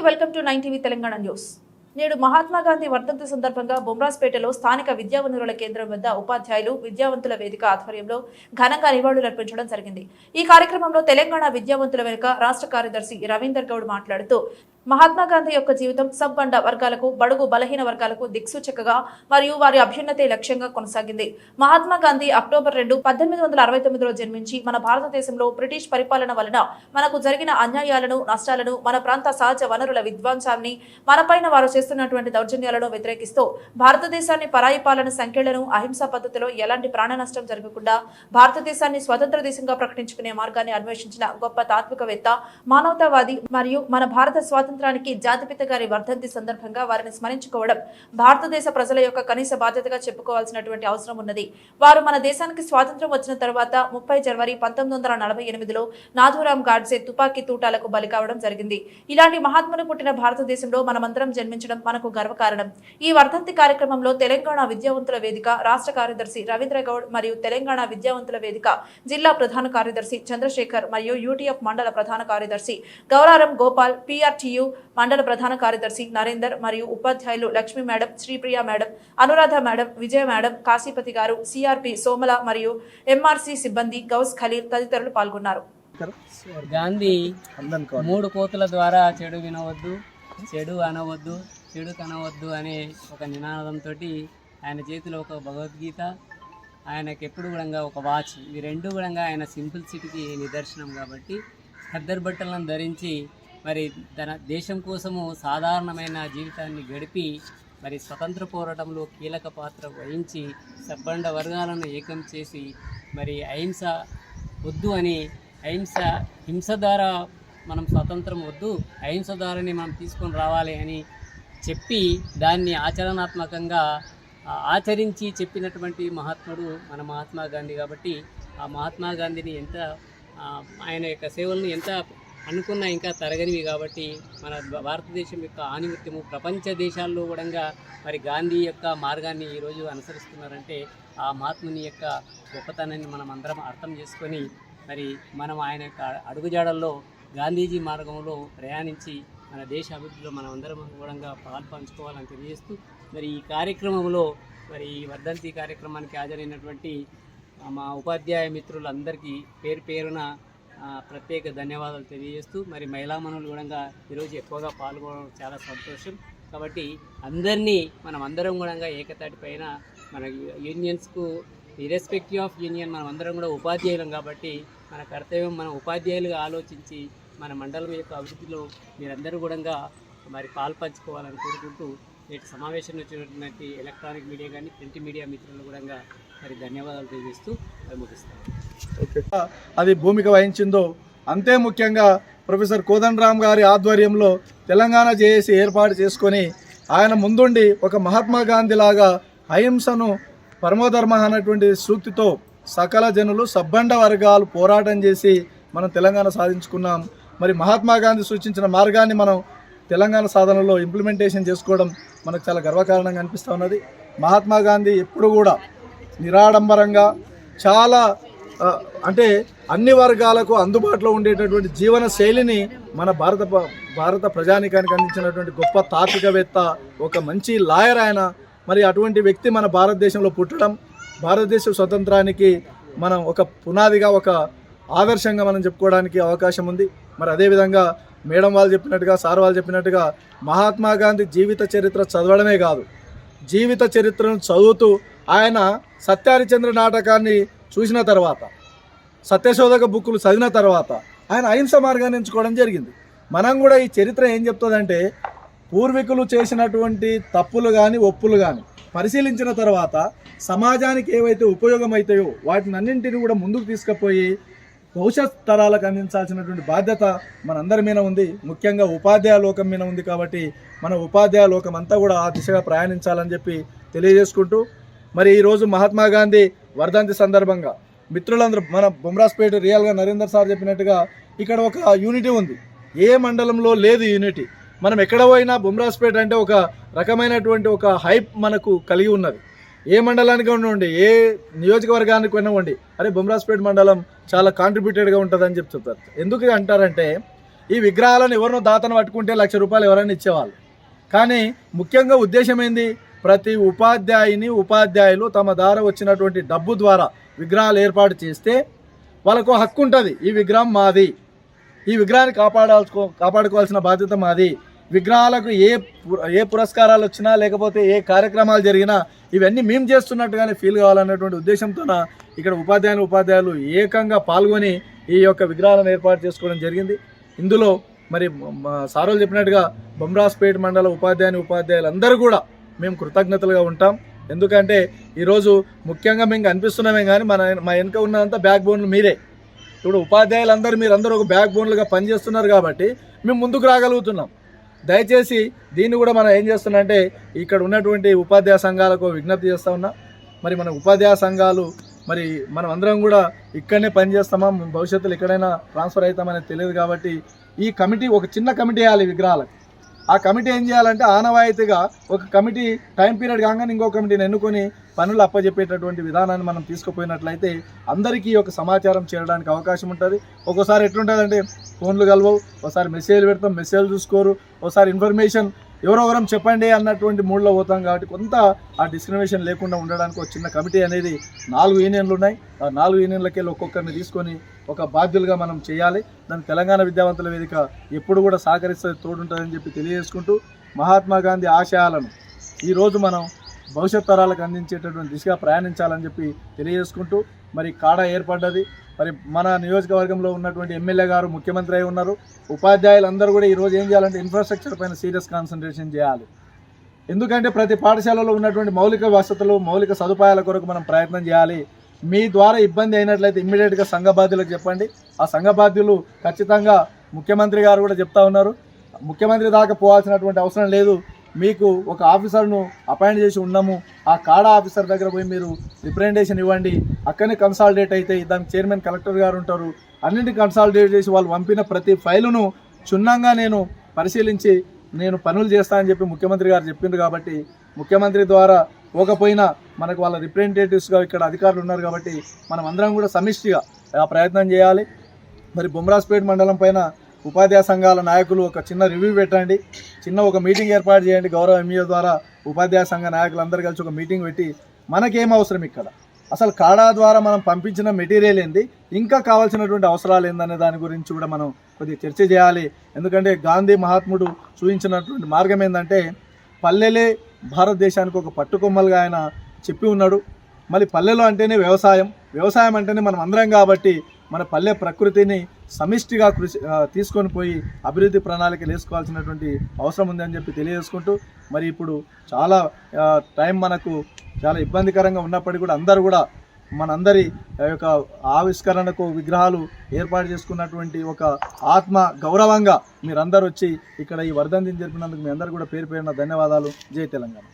నమస్తే welcome to nine TV Telangana news. నేడు మహాత్మా గాంధీ వర్ధంతి సందర్భంగా బొమ్రాస్పేటలో స్థానిక విద్యా వనరుల కేంద్రం వద్ద ఉపాధ్యాయులు విద్యావంతుల వేదిక ఆధ్వర్యంలో ఘనంగా నివాళులర్పించడం జరిగింది. ఈ కార్యక్రమంలో తెలంగాణ విద్యావంతుల వెనుక రాష్ట్ర కార్యదర్శి రవీందర్ గౌడ్ మాట్లాడుతూ మహాత్మా గాంధీ యొక్క జీవితం సబ్బండ వర్గాలకు బడుగు బలహీన వర్గాలకు దిక్సూచకగా మరియు వారి అభ్యున్నతే లక్ష్యంగా కొనసాగింది. మహాత్మా గాంధీ అక్టోబర్ రెండు పద్దెనిమిది వందల అరవై తొమ్మిదిలో జన్మించి మన భారతదేశంలో బ్రిటిష్ పరిపాలన వలన మనకు జరిగిన అన్యాయాలను నష్టాలను మన ప్రాంత సహజ వనరుల విధ్వంసాన్ని మనపైన వారు చేస్తున్నటువంటి దౌర్జన్యాలను వ్యతిరేకిస్తూ భారతదేశాన్ని పరాయి పాలన సంఖ్యలను అహింసా పద్ధతిలో ఎలాంటి ప్రాణ నష్టం జరగకుండా భారతదేశాన్ని స్వతంత్ర దేశంగా ప్రకటించుకునే మార్గాన్ని అన్వేషించిన గొప్ప తాత్వికవేత్త మానవతావాది మరియు మన భారత స్వాతంత్రానికి జాతిపిత గారి వర్ధంతి సందర్భంగా వారిని స్మరించుకోవడం భారతదేశ ప్రజల యొక్క కనీస బాధ్యతగా చెప్పుకోవాల్సినటువంటి అవసరం ఉన్నది. వారు మన దేశానికి స్వాతంత్రం వచ్చిన తర్వాత ముప్పై జనవరి పంతొమ్మిది వందల నలభై ఎనిమిదిలో నాథూరాం గాడ్సే తుపాకీ తూటాలకు బలి కావడం జరిగింది. ఇలాంటి మహాత్ములు పుట్టిన భారతదేశంలో మనమందరం జన్మించడం మనకు గర్వకారణం. ఈ వర్ధంతి కార్యక్రమంలో తెలంగాణ విద్యావంతుల వేదిక రాష్ట్ర కార్యదర్శి రవీంద్ర గౌడ్ మరియు తెలంగాణ విద్యావంతుల వేదిక జిల్లా ప్రధాన కార్యదర్శి చంద్రశేఖర్ మరియు యూటీఎఫ్ మండల ప్రధాన కార్యదర్శి గౌరారం గోపాల్ పిఆర్టీయు మండల ప్రధాన కార్యదర్శి నరేందర్ మరియు ఉపాధ్యాయులు Lakshmi madam Sripriya madam Anuradha madam Vijaya madam Kashipathi గారు సిఆర్పి సోమల మరియు ఎంఆర్సి సిబ్బంది గౌస్ ఖలీల్ తదితరులు పాల్గొన్నారు. గాంధీ మూడు కోతుల ద్వారా చెడు వినవద్దు చెడు అనవద్దు చెడు కనవద్దు అనే ఒక నినాదంతో ఆయన చేతిలో ఒక భగవద్గీత ఆయనకి ఎప్పుడు కూడా ఒక వాచ్ ఇవి రెండు కూడా ఆయన సింపుల్సిటీకి నిదర్శనం కాబట్టి ఖద్దరు బట్టలను ధరించి మరి తన దేశం కోసము సాధారణమైన జీవితాన్ని గడిపి మరి స్వతంత్ర పోరాటంలో కీలక పాత్ర వహించి సబ్బండ వర్గాలను ఏకం చేసి మరి అహింస వద్దు అని అహింస హింస ద్వారా మనం స్వతంత్రం వద్దు అహింస ద్వారానే మనం తీసుకొని రావాలి అని చెప్పి దాన్ని ఆచరణాత్మకంగా ఆచరించి చెప్పినటువంటి మహాత్ముడు మన మహాత్మా గాంధీ కాబట్టి ఆ మహాత్మా గాంధీని ఎంత ఆయన యొక్క సేవలను ఎంత అనుకున్నా ఇంకా తరగనివి కాబట్టి మన భారతదేశం యొక్క ఆనిమిత్యము ప్రపంచ దేశాల్లో కూడా మరి గాంధీ యొక్క మార్గాన్ని ఈరోజు అనుసరిస్తున్నారంటే ఆ మహాత్ముని యొక్క గొప్పతనాన్ని మనం అందరం అర్థం చేసుకొని మరి మనం ఆయన యొక్క అడుగుజాడల్లో గాంధీజీ మార్గంలో ప్రయాణించి మన దేశ అభివృద్ధిలో మనం అందరం కూడా పాలు పంచుకోవాలని తెలియజేస్తూ మరి ఈ కార్యక్రమంలో మరి ఈ వర్ధంతి కార్యక్రమానికి హాజరైనటువంటి మా ఉపాధ్యాయ మిత్రులందరికీ పేరు పేరున ప్రత్యేక ధన్యవాదాలు తెలియజేస్తూ మరి మహిళా మనులు కూడా ఈరోజు ఎక్కువగా పాల్గొనడం చాలా సంతోషం. కాబట్టి అందరినీ మనం అందరం కూడా ఏకతాటి పైన మన యూనియన్స్కు ఇర్రెస్పెక్టివ్ ఆఫ్ యూనియన్ మనం అందరం కూడా ఉపాధ్యాయులం కాబట్టి మన కర్తవ్యం మన ఉపాధ్యాయులుగా ఆలోచించి మన మండలం యొక్క అభివృద్ధిలో మీరందరూ కూడా మరి పాల్పంచుకోవాలని కోరుకుంటూ నేటి సమావేశం వచ్చినటువంటి ఎలక్ట్రానిక్ మీడియా కానీ ప్రింట్ మీడియా మిత్రులు కూడా మరి ధన్యవాదాలు తెలియజేస్తూ అది ముగిస్తాను అది భూమిక వహించిందో అంతే ముఖ్యంగా ప్రొఫెసర్ కోదండరామ్ గారి ఆధ్వర్యంలో తెలంగాణ జేఏసీ ఏర్పాటు చేసుకొని ఆయన ముందుండి ఒక మహాత్మా గాంధీ లాగా అహింసను పరమోధర్మ అన్నటువంటి సూక్తితో సకల జనులు సబ్బండ వర్గాలు పోరాటం చేసి మనం తెలంగాణ సాధించుకున్నాం. మరి మహాత్మా గాంధీ సూచించిన మార్గాన్ని మనం తెలంగాణ సాధనలో ఇంప్లిమెంటేషన్ చేసుకోవడం మనకు చాలా గర్వకారణంగా అనిపిస్తూ ఉన్నది. మహాత్మా గాంధీ ఎప్పుడు కూడా నిరాడంబరంగా చాలా అంటే అన్ని వర్గాలకు అందుబాటులో ఉండేటటువంటి జీవన శైలిని మన భారత భారత ప్రజానికానికి అందించినటువంటి గొప్ప తాత్వికవేత్త ఒక మంచి లాయర్ ఆయన. మరి అటువంటి వ్యక్తి మన భారతదేశంలో పుట్టడం భారతదేశ స్వతంత్రానికి మనం ఒక పునాదిగా ఒక ఆదర్శంగా మనం చెప్పుకోవడానికి అవకాశం ఉంది. మరి అదేవిధంగా మేడం వాళ్ళు చెప్పినట్టుగా సార్ వాళ్ళు చెప్పినట్టుగా మహాత్మా గాంధీ జీవిత చరిత్ర చదవడమే కాదు. జీవిత చరిత్రను చదువుతూ ఆయన సత్యహరిచంద్ర నాటకాన్ని చూసిన తర్వాత సత్యశోధక బుక్కులు చదివిన తర్వాత ఆయన అహింస మార్గాన్ని ఎంచుకోవడం జరిగింది. మనం కూడా ఈ చరిత్ర ఏం చెప్తుందంటే పూర్వీకులు చేసినటువంటి తప్పులు కానీ ఒప్పులు కానీ పరిశీలించిన తర్వాత సమాజానికి ఏవైతే ఉపయోగం అవుతాయో వాటిని అన్నింటిని కూడా ముందుకు తీసుకుపోయి భవిష్యత్ తరాలకు అందించాల్సినటువంటి బాధ్యత మనందరి మీద ఉంది. ముఖ్యంగా ఉపాధ్యాయ లోకం మీద ఉంది కాబట్టి మన ఉపాధ్యాయ లోకం అంతా కూడా ఆ దిశగా ప్రయాణించాలని చెప్పి తెలియజేసుకుంటూ మరి ఈరోజు మహాత్మా గాంధీ వర్ధంతి సందర్భంగా మిత్రులందరూ మన బొమ్రాస్పేట రియల్గా నరేందర్ సార్ చెప్పినట్టుగా ఇక్కడ ఒక యూనిటీ ఉంది. ఏ మండలంలో లేదు యూనిటీ మనం ఎక్కడ పోయినా బొమ్రాస్పేట అంటే ఒక రకమైనటువంటి ఒక హైప్ మనకు కలిగి ఉన్నది. ఏ మండలానికి ఉండండి ఏ నియోజకవర్గానికి ఉండి అరే బొమ్రాస్పేట మండలం చాలా కాంట్రిబ్యూటెడ్గా ఉంటుందని చెప్పి చెప్తారు. ఎందుకు అంటారంటే ఈ విగ్రహాలను ఎవరినో దాతను పట్టుకుంటే లక్ష రూపాయలు ఎవరైనా ఇచ్చేవాళ్ళు. కానీ ముఖ్యంగా ఉద్దేశం ఏంది? ప్రతి ఉపాధ్యాయుని ఉపాధ్యాయులు తమ ద్వారా వచ్చినటువంటి డబ్బు ద్వారా విగ్రహాలు ఏర్పాటు చేస్తే వాళ్ళకు హక్కు ఉంటుంది. ఈ విగ్రహం మాది. ఈ విగ్రహాన్ని కాపాడాల్సుకో కాపాడుకోవాల్సిన బాధ్యత మాది. విగ్రహాలకు ఏ పు- ఏ పురస్కారాలు వచ్చినా లేకపోతే ఏ కార్యక్రమాలు జరిగినా ఇవన్నీ మేము చేస్తున్నట్టుగానే ఫీల్ కావాలన్నటువంటి ఉద్దేశంతో ఇక్కడ ఉపాధ్యాయులు ఉపాధ్యాయులు ఏకంగా పాల్గొని ఈ యొక్క విగ్రహాలను ఏర్పాటు చేసుకోవడం జరిగింది. ఇందులో మరి సారోలు చెప్పినట్టుగా బొమ్రాస్పేట్ మండల ఉపాధ్యాయుని ఉపాధ్యాయులు అందరూ కూడా మేము కృతజ్ఞతలుగా ఉంటాం. ఎందుకంటే ఈరోజు ముఖ్యంగా మేము కనిపిస్తున్నామే కానీ మన మా వెనుక ఉన్నదంతా బ్యాక్ బోన్లు మీరే. ఇప్పుడు ఉపాధ్యాయులందరూ మీరందరూ ఒక బ్యాక్ బోన్లుగా పనిచేస్తున్నారు కాబట్టి మేము ముందుకు రాగలుగుతున్నాం. దయచేసి దీన్ని కూడా మనం ఏం చేస్తున్నామంటే ఇక్కడ ఉన్నటువంటి ఉపాధ్యాయ సంఘాలకు విజ్ఞప్తి చేస్తూ ఉన్నా. మరి మన ఉపాధ్యాయ సంఘాలు మరి మనం అందరం కూడా ఇక్కడనే పనిచేస్తామా? భవిష్యత్తులో ఎక్కడైనా ట్రాన్స్ఫర్ అవుతామనేది తెలియదు కాబట్టి ఈ కమిటీ ఒక చిన్న కమిటీ వేయాలి ఈ విగ్రహాలకు. ఆ కమిటీ ఏం చేయాలంటే ఆనవాయితీగా ఒక కమిటీ టైం పీరియడ్ కాగానే ఇంకో కమిటీని ఎన్నుకొని పనులు అప్పజెప్పేటటువంటి విధానాన్ని మనం తీసుకుపోయినట్లయితే అందరికీ ఒక సమాచారం చేరడానికి అవకాశం ఉంటుంది. ఒక్కోసారి ఎట్లుంటుందంటే ఫోన్లు కలవవు ఒకసారి మెసేజ్లు పెడతాం మెసేజ్లు చూసుకోరు ఒకసారి ఇన్ఫర్మేషన్ ఎవరెవరం చెప్పండి అన్నటువంటి మూడ్లో పోతాం కాబట్టి కొంత ఆ డిస్క్రిమినేషన్ లేకుండా ఉండడానికి ఒక చిన్న కమిటీ అనేది నాలుగు యూనియన్లు ఉన్నాయి. ఆ నాలుగు యూనియన్లకెళ్ళి ఒక్కొక్కరిని తీసుకొని ఒక బాధ్యులుగా మనం చేయాలి. దాని తెలంగాణ విద్యావంతుల వేదిక ఎప్పుడు కూడా సహకరిస్తుంది తోడుంటుందని చెప్పి తెలియజేసుకుంటూ మహాత్మా గాంధీ ఆశయాలను ఈరోజు మనం భవిష్యత్ తరాలకు అందించేటటువంటి దిశగా ప్రయాణించాలని చెప్పి తెలియజేసుకుంటూ మరి కాడ ఏర్పడ్డది. మరి మన నియోజకవర్గంలో ఉన్నటువంటి ఎమ్మెల్యే గారు ముఖ్యమంత్రి అయి ఉన్నారు. ఉపాధ్యాయులందరూ కూడా ఈరోజు ఏం చేయాలంటే ఇన్ఫ్రాస్ట్రక్చర్ పైన సీరియస్ కాన్సన్ట్రేషన్ చేయాలి. ఎందుకంటే ప్రతి పాఠశాలలో ఉన్నటువంటి మౌలిక వసతులు మౌలిక సదుపాయాల కొరకు మనం ప్రయత్నం చేయాలి. మీ ద్వారా ఇబ్బంది అయినట్లయితే ఇమ్మీడియట్గా సంఘ బాధ్యులకు చెప్పండి. ఆ సంఘ బాధ్యులు ఖచ్చితంగా ముఖ్యమంత్రి గారు కూడా చెప్తా ఉన్నారు. ముఖ్యమంత్రి దాకా పోవాల్సినటువంటి అవసరం లేదు. మీకు ఒక ఆఫీసర్ను అపాయింట్ చేసి ఉన్నాము ఆ కాడా ఆఫీసర్ దగ్గర పోయి మీరు రిప్రజెంటేషన్ ఇవ్వండి. అక్కడనే కన్సాలిడేట్ అయితే దానికి చైర్మన్ కలెక్టర్ గారు ఉంటారు. అన్నింటిని కన్సాలిడేట్ చేసి వాళ్ళు పంపిన ప్రతి ఫైలును క్షుణ్ణంగా నేను పరిశీలించి నేను పనులు చేస్తానని చెప్పి ముఖ్యమంత్రి గారు చెప్పిండ్రు కాబట్టి ముఖ్యమంత్రి ద్వారా పోకపోయినా మనకు వాళ్ళ రిప్రజెంటేటివ్స్గా ఇక్కడ అధికారులు ఉన్నారు కాబట్టి మనం అందరం కూడా సమిష్టిగా ప్రయత్నం చేయాలి. మరి బొమ్రాస్పేట్ మండలం పైన ఉపాధ్యాయ సంఘాల నాయకులు ఒక చిన్న రివ్యూ పెట్టండి. చిన్న ఒక మీటింగ్ ఏర్పాటు చేయండి. గౌరవ ఎంఈఓ ద్వారా ఉపాధ్యాయ సంఘ నాయకులందరూ కలిసి ఒక మీటింగ్ పెట్టి మనకేం అవసరం ఇక్కడ? అసలు కాడా ద్వారా మనం పంపించిన మెటీరియల్ ఏంది? ఇంకా కావాల్సినటువంటి అవసరాలు ఏందనే దాని గురించి కూడా మనం కొద్దిగా చర్చ చేయాలి. ఎందుకంటే గాంధీ మహాత్ముడు చూపించినటువంటి మార్గం ఏంటంటే పల్లెలే భారతదేశానికి ఒక పట్టుకొమ్మలుగా ఆయన చెప్పి ఉన్నాడు. మళ్ళీ పల్లెలో అంటేనే వ్యవసాయం. వ్యవసాయం అంటేనే మనం అందరం కాబట్టి మన పల్లె ప్రకృతిని సమిష్టిగా కృషి తీసుకొని పోయి అభివృద్ధి ప్రణాళికలు వేసుకోవాల్సినటువంటి అవసరం ఉందని చెప్పి తెలియజేసుకుంటూ మరి ఇప్పుడు చాలా టైం మనకు చాలా ఇబ్బందికరంగా ఉన్నప్పటికీ కూడా అందరూ కూడా మనందరి యొక్క ఆవిష్కరణకు విగ్రహాలు ఏర్పాటు చేసుకున్నటువంటి ఒక ఆత్మ గౌరవంగా మీరందరూ వచ్చి ఇక్కడ ఈ వర్ధంతిని జరిపినందుకు మీ అందరూ కూడా పేరు పేరున ధన్యవాదాలు. జై తెలంగాణ.